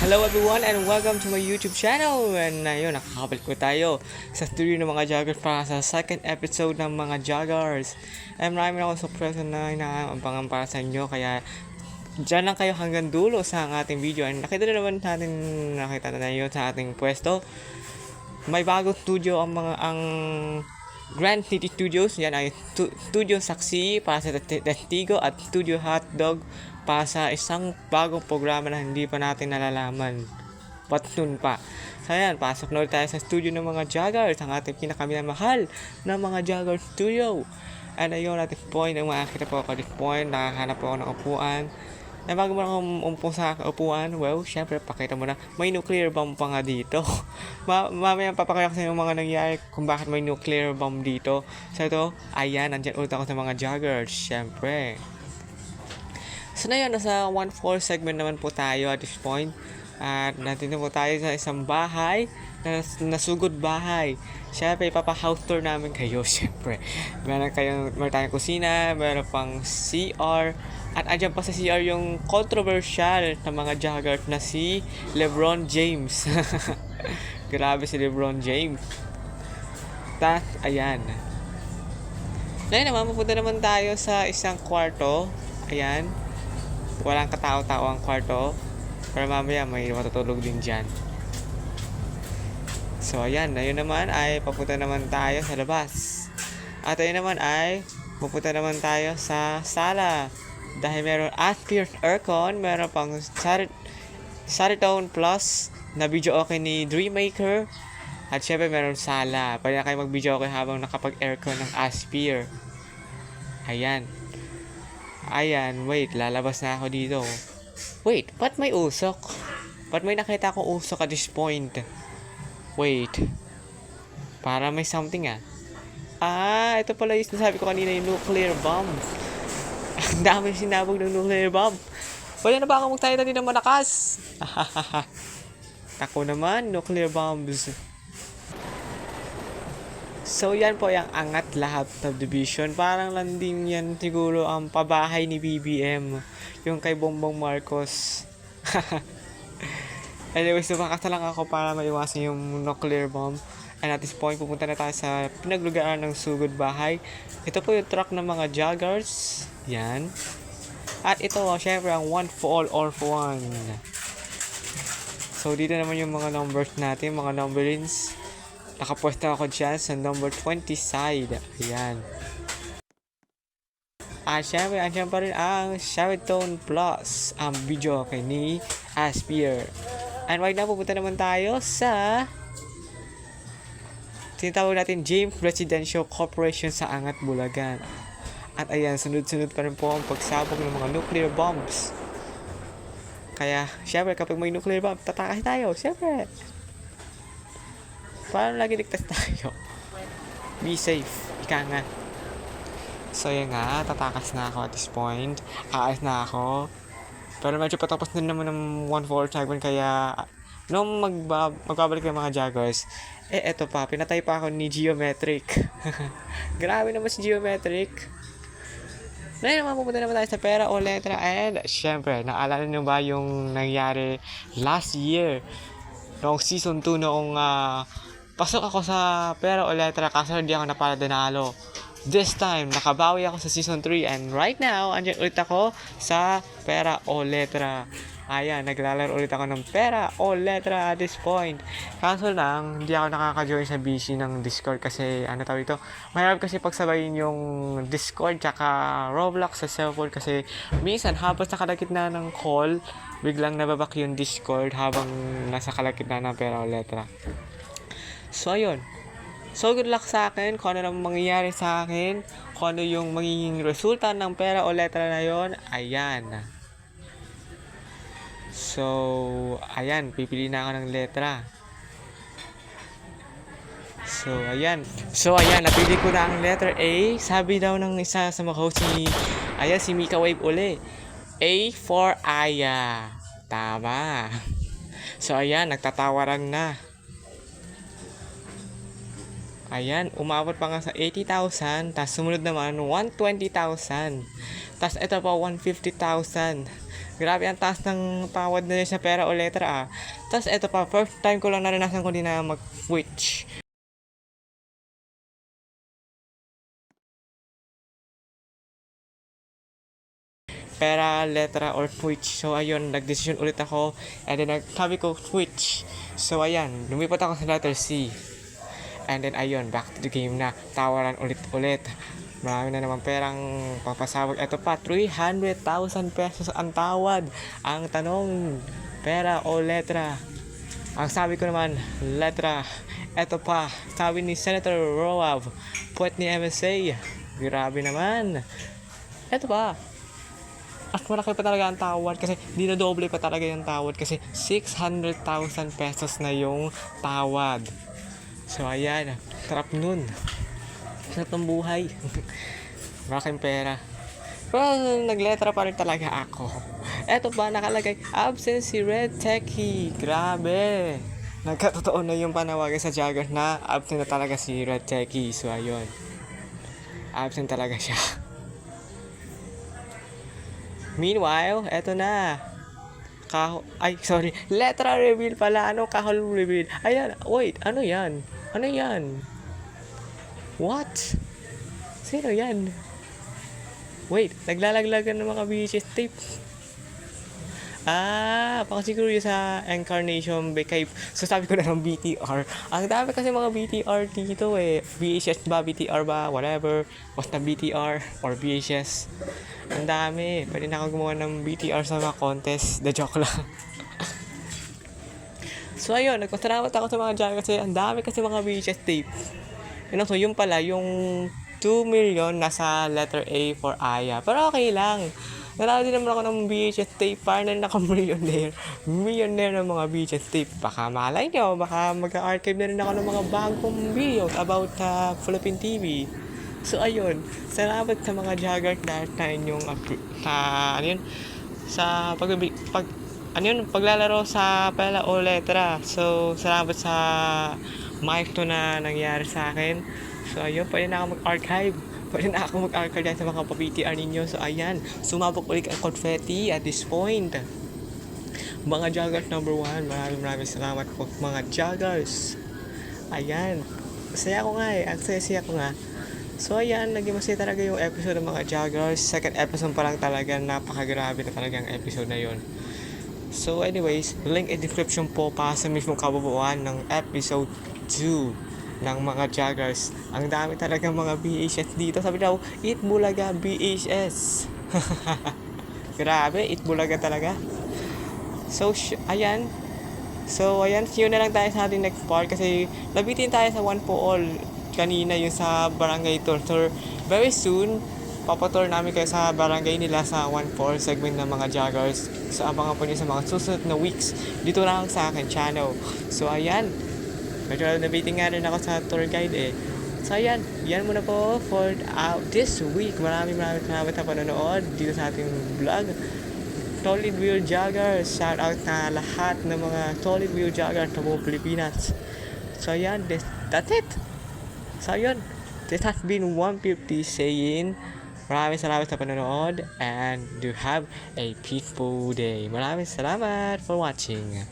Hello everyone and welcome to my YouTube channel. And uh, yun, nakakabalik ko tayo sa studio ng mga joggers para sa second episode ng mga joggers. And marami na akong surprise na inaampangan para sa inyo. Kaya dyan lang kayo hanggang dulo sa ating video. And nakita na naman natin, nakita na yun sa ating pwesto. May bagong studio ang mga ang Grand City Studios, yan ay tu- Studio Saksi para sa Testigo at Studio Hotdog para sa isang bagong programa na hindi pa natin nalalaman. But soon pa. So yan, pasok na ulit tayo sa studio ng mga joggers, ang ating pinakamahal na mga jogger studio. And ayun, at point, ang makakita po ako at point, nakahanap po ako ng upuan. Eh, bago mo lang umpong sa upuan, well, syempre, pakita mo na, may nuclear bomb pa nga dito. Ma mamaya papakita ko sa inyo mga nangyari kung bakit may nuclear bomb dito. So ito, ayan, nandyan ulit ako sa mga joggers, syempre. So na yun, nasa 1-4 segment naman po tayo at this point. At nandito po tayo sa isang bahay na nasugod bahay. Siyempre, ipapa-house tour namin kayo, siyempre. Meron kayong, meron tayong kusina, meron pang CR, at andyan pa sa CR yung controversial na mga joggers na si Lebron James. Grabe si Lebron James. Tapos, ayan. Ngayon naman, pupunta naman tayo sa isang kwarto. Ayan. Walang katao-tao ang kwarto. Pero mamaya may matutulog din dyan. So, ayan. Ayun naman ay papunta naman tayo sa labas. At ayun naman ay pupunta naman tayo sa sala. Dahil meron Aspire Aircon, meron pang Sar- Saritone Plus na video okay ni Dreammaker. At syempre meron sala. Na kayo mag-video okay habang nakapag-aircon ng Aspire. Ayan. Ayan, wait, lalabas na ako dito. Wait, ba't may usok? Ba't may nakita akong usok at this point? Wait. Para may something ah. Ah, ito pala yung sinasabi ko kanina yung nuclear bomb. Ang dami sinabog ng nuclear bomb. Pwede na ba ako magtayo din ng malakas? Ako naman, nuclear bombs. So yan po yung angat lahat subdivision. Parang lang din yan siguro ang pabahay ni BBM. Yung kay Bongbong Marcos. Anyways, lumakas na lang ako para maiwasan yung nuclear bomb. And at this point, pupunta na tayo sa pinaglugaan ng sugod bahay. Ito po yung truck ng mga joggers. Yan. At ito, oh, syempre, ang one for all, all for one. So, dito naman yung mga numbers natin, mga numberings. Nakapwesto ako dyan sa number 20 side. Ayan. At syempre, andyan pa rin ang Sheraton Plus, ang video kay ni Aspire. And right now, pupunta naman tayo sa tinatawag natin James Residential Corporation sa Angat, Bulacan. At ayan, sunod-sunod pa rin po ang pagsabog ng mga nuclear bombs. Kaya, syempre, kapag may nuclear bomb, tatakas tayo, syempre. Paano lagi ligtas tayo? Be safe. Ika nga. So, yan nga. Tatakas na ako at this point. Aalis na ako. Pero medyo patapos na naman ng 1-4 segment kaya nung magba magbabalik yung mga joggers, eh eto pa, pinatay pa ako ni Geometric. Grabe naman si Geometric. Ngayon naman pupunta naman tayo sa pera o letra and syempre, naalala nyo ba yung nangyari last year? Noong season 2 noong ah, pasok ako sa pera o letra kaso hindi ako napaladanalo. This time, nakabawi ako sa season 3 and right now, andyan ulit ako sa pera o letra. Ayan, naglalaro ulit ako ng pera o letra at this point. Kaso lang, hindi ako nakaka-join sa BC ng Discord kasi ano tawag ito, mahirap kasi pagsabayin yung Discord tsaka Roblox sa cellphone kasi minsan habang sa kalagitna ng call, biglang nababak yung Discord habang nasa kalagitna ng pera o letra. So, ayun. So, good luck sa akin kung ano nang mangyayari sa akin, kung ano yung magiging resulta ng pera o letra na yon ayan. So, ayan, pipili na ako ng letra. So, ayan. So, ayan, napili ko na ang letter A. Sabi daw ng isa sa mga host ni, ayan, si Mika Wave uli. A for Aya. Tama. So, ayan, nagtatawaran na. Ayan, umabot pa nga sa 80,000. Tapos sumunod naman, 120,000. Tapos ito pa, 150,000. Grabe ang taas ng tawad na sa pera o letra ah. Tapos ito pa, first time ko lang naranasan ko din na mag-switch. pera, letra, or switch. So, ayun, nag-decision ulit ako. And then, nagsabi ko, switch. So, ayan, lumipat ako sa letter C. And then, ayun, back to the game na. Tawaran ulit-ulit. Marami na naman perang papasabog. Ito pa, 300,000 pesos ang tawad. Ang tanong, pera o letra? Ang sabi ko naman, letra. Ito pa, sabi ni Senator Roab, puwet ni MSA. Grabe naman. Ito pa, at malaki pa talaga ang tawad kasi dinodoble pa talaga yung tawad kasi 600,000 pesos na yung tawad. So ayan, sarap nun. Sarap ng buhay. Malaking pera. Pero nagletra pa rin talaga ako. Eto pa, nakalagay, absent si Red Techie. Grabe. Nagkatotoo na yung panawagan sa Jagger na absent na talaga si Red Techie. So ayun. Absent talaga siya. Meanwhile, eto na. Kaho ay, sorry. Letra reveal pala. Ano kahol reveal? Ayan. Wait, ano yan? Ano yan? What? Sino yan? Wait, naglalaglagan ng mga VHS tape. Ah, baka siguro yung sa Incarnation Bay kay So sabi ko na ng BTR. Ang dami kasi mga BTR dito eh. VHS ba, BTR ba, whatever. Basta BTR or VHS. Ang dami. Pwede na ako gumawa ng BTR sa mga contest. The joke lang. So ayun, nagpasalamat ako sa mga dyan kasi ang dami kasi mga VHS tape. Yun so yung pala, yung 2 million nasa letter A for Aya. Pero okay lang. Narami din naman ako ng VHS tape. Parang na ako millionaire. Ng mga VHS tape. Baka malay nyo, baka mag-archive na rin ako ng mga bagong videos about uh, Philippine TV. So ayun, salamat sa mga jogger dahil sa inyong sa ano yun, sa pag, pag ano yun, paglalaro sa pala o letra. So salamat sa milestone na nangyari sa akin. So ayun, pwede na ako mag-archive. Pwede na ako mag-archive dyan sa mga pa-PTR ninyo. So ayan, sumabog ulit ang confetti at this point. Mga joggers number one, maraming maraming salamat po mga joggers. Ayan, saya ko nga eh, ang saya-saya ko nga. So ayan, naging masaya talaga yung episode ng mga joggers. Second episode pa lang talaga, napakagrabe na talaga ang episode na yon. So anyways, link in description po para sa mismong kabubuan ng episode 2 ng mga joggers. Ang dami talaga mga VHS dito. Sabi daw, Eat Bulaga VHS. Grabe, Eat Bulaga talaga. So, ayan. So, ayan, see na lang tayo sa ating next part kasi nabitin tayo sa One for All kanina yung sa Barangay Tour. So, very soon, papatour namin kayo sa barangay nila sa 1 4 segment ng mga joggers. So, abangan po niyo sa mga susunod na weeks dito lang sa akin channel. So, ayan. Medyo nabiting nga rin ako sa tour guide eh. So, ayan. Yan muna po for uh, this week. Maraming maraming salamat sa panonood dito sa ating vlog. Solid Wheel Joggers. Shout out na lahat ng mga Solid Wheel Joggers sa buong Pilipinas. So, ayan. That's it. So, yun. This has been 150 saying maraming salamat sa panonood and do have a peaceful day. Maraming salamat for watching.